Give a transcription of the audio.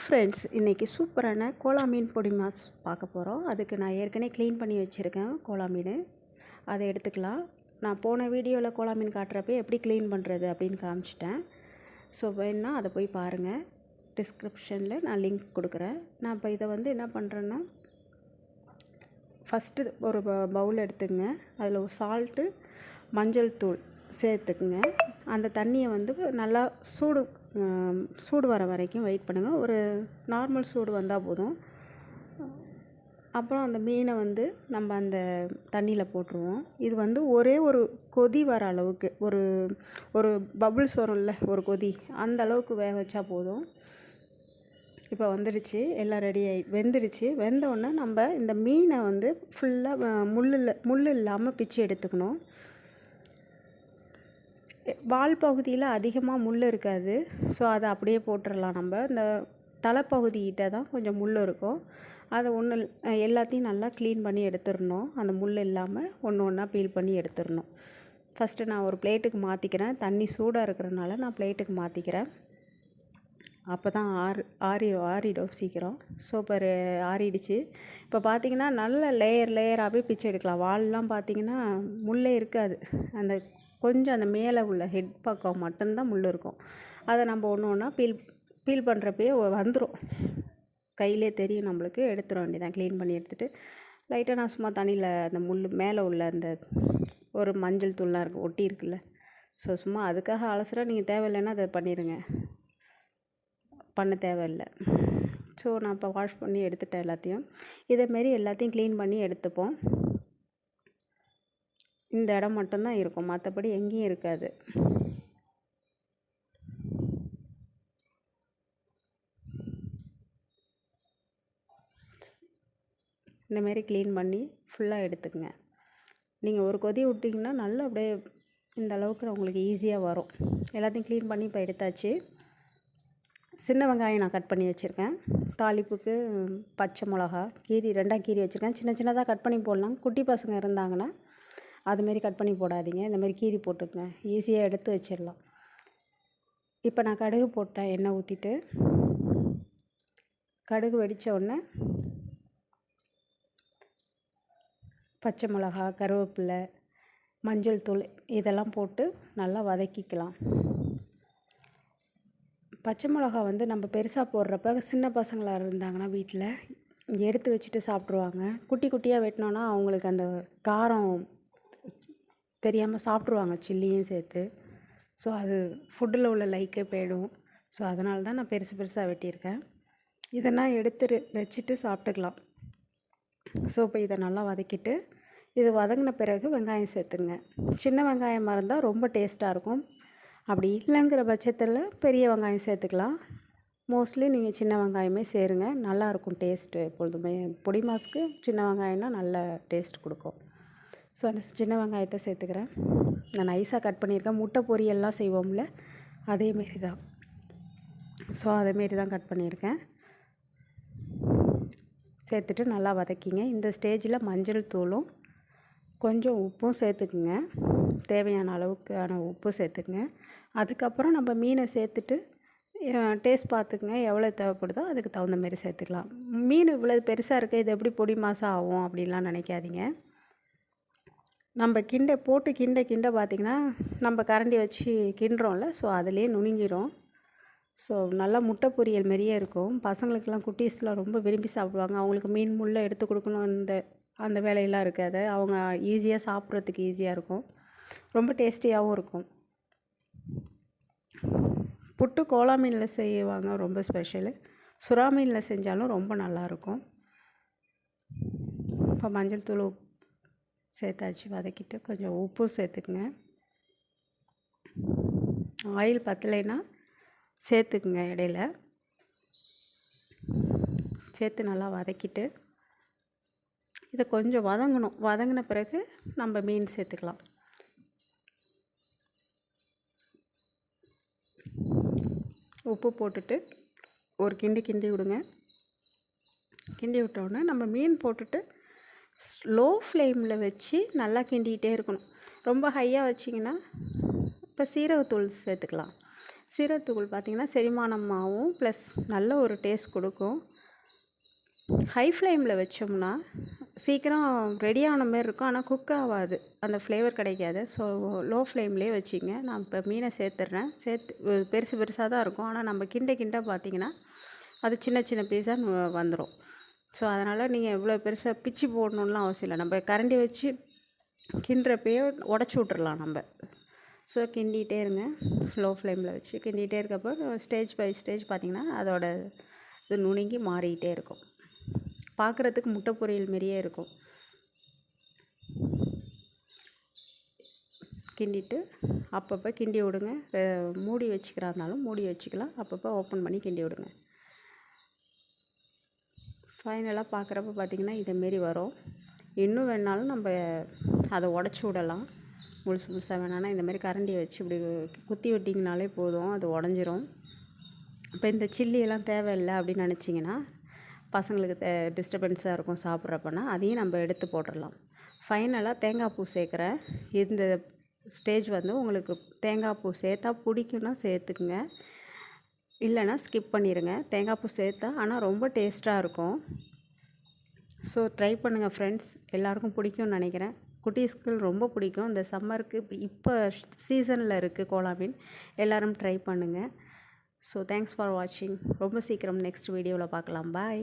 Friends இன்றைக்கி சூப்பரான Cola மீன் பொடி மாஸ் பார்க்க போகிறோம் அதுக்கு நான் ஏற்கனவே க்ளீன் பண்ணி வச்சுருக்கேன் கோலா மீன். அதை எடுத்துக்கலாம். நான் போன வீடியோவில் கோலா மீன் காட்டுறப்ப எப்படி க்ளீன் பண்ணுறது அப்படின்னு காமிச்சிட்டேன். ஸோ வேணால் அதை போய் பாருங்கள் டிஸ்கிரிப்ஷனில் நான் லிங்க் கொடுக்குறேன். நான் இப்போ இதை வந்து என்ன பண்ணுறேன்னா ஃபஸ்ட்டு ஒரு பவுல் எடுத்துங்க அதில் ஒரு சால்ட்டு மஞ்சள் தூள் சேர்த்துக்குங்க. அந்த தண்ணியை வந்து நல்லா சூடு சூடு வர வரைக்கும் வெயிட் பண்ணுங்கள் ஒரு நார்மல் சூடு வந்தால் போதும். அப்புறம் அந்த மீனை வந்து நம்ம அந்த தண்ணியில் போட்டுருவோம். இது வந்து ஒரே ஒரு கொதி வர அளவுக்கு ஒரு ஒரு பபுள்ஸ் வரும்ல ஒரு கொதி அந்த அளவுக்கு வேக வச்சா போதும். இப்போ வந்துடுச்சு எல்லாம் ரெடி ஆகி வெந்துடுச்சு. வெந்தோடனே நம்ம இந்த மீனை வந்து ஃபுல்லாக முள் முள் இல்லாமல் பிச்சு எடுத்துக்கணும். வால் பகுதியில் அதிகமாக முள் இருக்காது. ஸோ அதை அப்படியே போட்டுடலாம் நம்ம. இந்த தலைப்பகுதிக்கிட்ட தான் கொஞ்சம் முள் இருக்கும். அதை ஒன்று எல்லாத்தையும் நல்லா க்ளீன் பண்ணி எடுத்துடணும். அந்த முள் இல்லாமல் ஒன்று ஒன்றா பீல் பண்ணி எடுத்துடணும். ஃபஸ்ட்டு நான் ஒரு பிளேட்டுக்கு மாற்றிக்கிறேன் தண்ணி சூடாக இருக்கிறனால நான் பிளேட்டுக்கு மாற்றிக்கிறேன் அப்போ தான் ஆறு ஆறி ஆறிடும் சீக்கிரம். சூப்பர் ஆறிடுச்சு. இப்போ பார்த்திங்கன்னா நல்ல லேயர் லேயராகவே பிச்சு எடுக்கலாம். வால்லாம் பார்த்திங்கன்னா முள்ளே இருக்காது. அந்த கொஞ்சம் அந்த மேலே உள்ள ஹெட் பக்கம் மட்டும்தான் முள் இருக்கும். அதை நம்ம ஒன்று ஒன்றா பீல் பீல் பண்ணுறப்பயே வந்துடும் கையிலே தெரியும் நம்மளுக்கு எடுத்துட வேண்டியதான் க்ளீன் பண்ணி எடுத்துகிட்டு லைட்டாக நான் சும்மா தண்ணியில் அந்த முள் மேலே உள்ள அந்த ஒரு மஞ்சள் தூள்லாம் இருக்குது ஒட்டி இருக்குல்ல. ஸோ சும்மா அதுக்காக அலசுகிறா நீங்கள் தேவையில்லைன்னா அதை பண்ணிடுங்க பண்ண தேவையில்லை. ஸோ நான் இப்போ வாஷ் பண்ணி எடுத்துட்டேன் எல்லாத்தையும். இதேமாரி எல்லாத்தையும் க்ளீன் பண்ணி எடுத்துப்போம். இந்த இடம் மட்டும்தான் இருக்கும். மற்றபடி எங்கேயும் இருக்காது. இந்தமாரி க்ளீன் பண்ணி ஃபுல்லாக எடுத்துக்கங்க. நீங்கள் ஒரு கொதி விட்டிங்கன்னா நல்லா அப்படியே இந்த அளவுக்கு உங்களுக்கு ஈஸியாக வரும். எல்லாத்தையும் க்ளீன் பண்ணி இப்போ எடுத்தாச்சு. சின்ன வெங்காயம் நான் கட் பண்ணி வச்சுருக்கேன். தாளிப்புக்கு பச்சை மிளகா கீரி ரெண்டாக கீரி வச்சுருக்கேன். சின்ன சின்னதாக கட் பண்ணி போடலாம். குட்டி பசங்க இருந்தாங்கன்னா அதுமாரி கட் பண்ணி போடாதீங்க. இந்தமாரி கீரி போட்டுக்கங்க. ஈஸியாக எடுத்து வச்சிடலாம். இப்போ நான் கடுகு போட்டேன் எண்ணெய் ஊற்றிட்டு கடுகு வெடித்த உடனே பச்சை மிளகா கருவேப்பிலை மஞ்சள் தூள் இதெல்லாம் போட்டு நல்லா வதக்கிக்கலாம். பச்சை மிளகா வந்து நம்ம பெருசாக போடுறப்ப சின்ன பசங்களாக இருந்தாங்கன்னா வீட்டில் எடுத்து வச்சுட்டு சாப்பிட்ருவாங்க குட்டி குட்டியாக வெட்டினோன்னா அவங்களுக்கு அந்த காரம் தெரியாமல் சாப்பிட்ருவாங்க சில்லியும் சேர்த்து. ஸோ அது ஃபுட்டில் உள்ள லைக்கே போயிடும். ஸோ அதனால தான் நான் பெருசு பெருசாக வெட்டியிருக்கேன். இதெல்லாம் எடுத்து வச்சுட்டு சாப்பிட்டுக்கலாம். ஸோ இப்போ இதை நல்லா வதக்கிட்டு இது வதங்கின பிறகு வெங்காயம் சேர்த்துங்க சின்ன வெங்காயமாக இருந்தால் ரொம்ப டேஸ்ட்டாக இருக்கும். அப்படி இல்லைங்கிற பட்சத்தில் பெரிய வெங்காயம் சேர்த்துக்கலாம். மோஸ்ட்லி நீங்கள் சின்ன வெங்காயமே சேருங்க. நல்லாயிருக்கும் டேஸ்ட்டு எப்பொழுதுமே. பொடி மாஸ்க்கு சின்ன வெங்காயம்னா நல்ல டேஸ்ட் கொடுக்கும். ஸோ அந்த சின்ன வெங்காயத்தை சேர்த்துக்கிறேன். நான் நைஸாக கட் பண்ணியிருக்கேன். முட்டை பொரியல்லாம் செய்வோம்ல அதேமாரி தான். ஸோ அதேமாரி தான் கட் பண்ணியிருக்கேன். சேர்த்துட்டு நல்லா வதக்கிங்க. இந்த ஸ்டேஜில் மஞ்சள் தூளும் கொஞ்சம் உப்பும் சேர்த்துக்குங்க. தேவையான அளவுக்கான உப்பு சேர்த்துக்குங்க. அதுக்கப்புறம் நம்ம மீனை சேர்த்துட்டு டேஸ்ட் பார்த்துக்குங்க. எவ்வளோ தேவைப்படுதோ அதுக்கு தகுந்த மாதிரி சேர்த்துக்கலாம். மீன் இவ்வளோ பெருசாக இருக்குது இது எப்படி பொடி மாதம் ஆகும் அப்படின்லாம் நினைக்காதீங்க. நம்ம கிண்ட போட்டு கிண்ட கிண்ட பார்த்திங்கன்னா நம்ம கரண்டி வச்சு கிண்டுறோம்ல ஸோ அதிலே நுணுங்கிரும். ஸோ நல்லா முட்டை பொரியல் மாரியே இருக்கும். பசங்களுக்கெல்லாம் குட்டீஸ்லாம் ரொம்ப விரும்பி சாப்பிடுவாங்க. அவங்களுக்கு மீன் முள்ளை எடுத்து கொடுக்கணும் அந்த அந்த வேலையெல்லாம் இருக்காது. அவங்க ஈஸியாக சாப்பிட்றதுக்கு ஈஸியாக இருக்கும். ரொம்ப டேஸ்டியாகவும் இருக்கும். புட்டு கோலா மீனில் செய்வாங்க ரொம்ப ஸ்பெஷலு சுறா மீனில் செஞ்சாலும் ரொம்ப நல்லாயிருக்கும் இப்போ மஞ்சள் தூள் சேர்த்தாச்சு வதக்கிட்டு கொஞ்சம் உப்பு சேர்த்துக்குங்க. ஆயில் பத்தலைன்னா சேர்த்துக்குங்க இடையில. சேர்த்து நல்லா வதக்கிட்டு இதை கொஞ்சம் வதங்கணும். வதங்கின பிறகு நம்ம மீன் சேர்த்துக்கலாம். உப்பு போட்டுட்டு ஒரு கிண்டி கிண்டி விடுங்க. கிண்டி விட்டோடனே நம்ம மீன் போட்டுட்டு ஸ்லோ ஃப்ளேமில் வச்சு நல்லா கிண்டிகிட்டே இருக்கணும். ரொம்ப ஹையாக வச்சிங்கன்னா இப்போ சீரகத்தூள் சேர்த்துக்கலாம். சீரகத்தூள் பார்த்திங்கன்னா செரிமானமாகவும் ப்ளஸ் நல்ல ஒரு டேஸ்ட் கொடுக்கும். ஹை ஃப்ளேமில் வச்சோம்னா சீக்கிரம் ரெடி ஆன மாரி இருக்கும். ஆனால் குக் ஆகாது. அந்த ஃப்ளேவர் கிடைக்காது. ஸோ லோ ஃப்ளேம்லேயே வச்சுங்க. நான் இப்போ மீனை சேர்த்துட்றேன் சேர்த்து பெருசு பெருசாக தான் இருக்கும். ஆனால் நம்ம கிண்ட கிண்ட பார்த்திங்கன்னா அது சின்ன சின்ன பீஸாக வந்துடும் ஸோ அதனால் நீங்கள் எவ்வளோ பெருசாக பிச்சு போடணுன்லாம் அவசியம் இல்லை. நம்ம கரண்டி வச்சு கிண்டுறப்பயே உடச்சி விட்றலாம் நம்ம. ஸோ கிண்டிகிட்டே இருங்க. ஸ்லோ ஃப்ளேமில் வச்சு கிண்டிகிட்டே இருக்கப்போ ஸ்டேஜ் பை ஸ்டேஜ் பார்த்திங்கன்னா அதோட இது நுணுங்கி மாறிக்கிட்டே இருக்கும். பார்க்குறதுக்கு முட்டை பொரியல் மாரியே இருக்கும். கிண்டிட்டு அப்பப்போ கிண்டி விடுங்க. மூடி வச்சுக்கிறா இருந்தாலும் மூடி வச்சுக்கலாம். அப்பப்போ ஓப்பன் பண்ணி கிண்டி விடுங்க. ஃபைனலாக பார்க்குறப்ப பார்த்திங்கன்னா இதேமாரி வரும். இன்னும் வேணாலும் நம்ம அதை உடச்சி விடலாம். முழுசு முழுசாக வேணான்னா இந்தமாரி கரண்டியை வச்சு இப்படி குத்தி விட்டிங்கனாலே போதும் அது உடஞ்சிரும். இப்போ இந்த சில்லியெல்லாம் தேவையில்லை அப்படின்னு நினச்சிங்கன்னா பசங்களுக்கு தே டிஸ்டர்பன்ஸாக இருக்கும் சாப்பிட்றப்பனா அதையும் நம்ம எடுத்து போட்டுடலாம். ஃபைனலாக தேங்காய் பூ சேர்க்குறேன். இந்த ஸ்டேஜ் வந்து உங்களுக்கு தேங்காய் பூ சேர்த்தா பிடிக்குன்னா சேர்த்துக்குங்க. இல்லைன்னா ஸ்கிப் பண்ணிடுங்க தேங்காய் பூ சேர்த்தா ஆனால் ரொம்ப டேஸ்ட்டாக இருக்கும். ஸோ ட்ரை பண்ணுங்கள் ஃப்ரெண்ட்ஸ் எல்லாருக்கும் பிடிக்கும்னு நினைக்கிறேன். குட்டீஸ்க்கு ரொம்ப பிடிக்கும். இந்த சம்மருக்கு இப்போ சீசனில் இருக்குது கோலா மீன் எல்லோரும் ட்ரை பண்ணுங்கள் ஸோ தேங்க்ஸ் ஃபார் வாட்சிங் ரொம்ப சீக்கிரம் நெக்ஸ்ட் வீடியோவில் பார்க்கலாம். பாய்